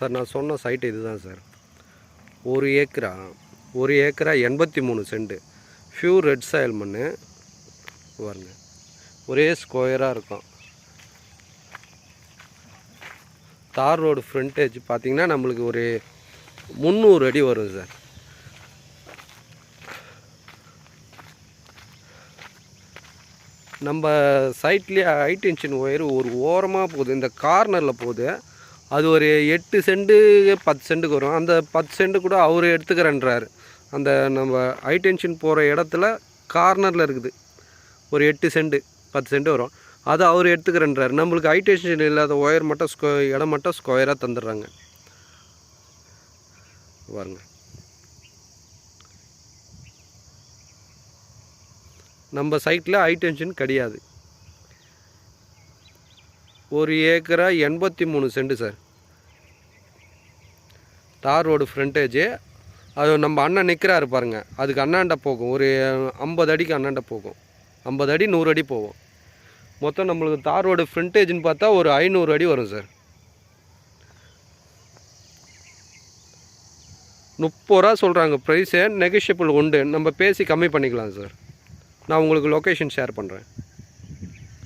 Sir நான் சொன்ன site இதுதான் சார். ஒரு ஏக்கரா ஒரு ஏக்கரா எண்பத்தி மூணு சென்ட். ஃபியூர் ரெட் சாயில் மண் பாருங்க. ஒரே ஸ்கொயராக இருக்கும். தார் ரோடு ஃப்ரண்டேஜ் பார்த்திங்கன்னா நம்மளுக்கு ஒரு முந்நூறு அடி வரும் சார். நம்ம சைட்லேயே ஹைட் டென்ஷன் ஒயர் ஒரு ஓரமாக போகுது. இந்த கார்னரில் போகுது. அது ஒரு எட்டு சென்ட்டு பத்து சென்ட்டுக்கு வரும். அந்த பத்து சென்ட்டு கூட அவர் எடுத்துக்கிறேன்றாரு. அந்த நம்ம ஹை டென்ஷன் போகிற இடத்துல கார்னரில் இருக்குது. ஒரு எட்டு சென்ட்டு பத்து சென்ட்டு வரும். அது அவர் எடுத்துக்கிறேன்றாரு. நம்மளுக்கு ஹை டென்ஷன் இல்லாத ஒயர் மட்டும் ஸ்கொ இடம் மட்டும் ஸ்கொயராக தந்துடுறாங்க. பாருங்க. நம்ம சைட்டில் ஹை டென்ஷன் கிடையாது. ஒரு ஏக்கரா எண்பத்தி மூணு சென்ட் சார். தார் ரோடு ஃப்ரண்டேஜு அது நம்ம அண்ணன் நிற்கிறாரு பாருங்க. அதுக்கு அண்ணாண்ட போகும். ஒரு ஐம்பது அடிக்கு அண்ணாண்ட போகும். ஐம்பது அடி நூறு அடி போகும். மொத்தம் நம்மளுக்கு தார் ரோடு ஃப்ரண்டேஜ்னு பார்த்தா ஒரு ஐநூறு அடி வரும் சார். முப்பது ரூபா சொல்கிறாங்க ப்ரைஸு நெகோஷியபிள் உண்டு. நம்ம பேசி கம்மி பண்ணிக்கலாம் சார். நான் உங்களுக்கு லொக்கேஷன் ஷேர் பண்ணுறேன்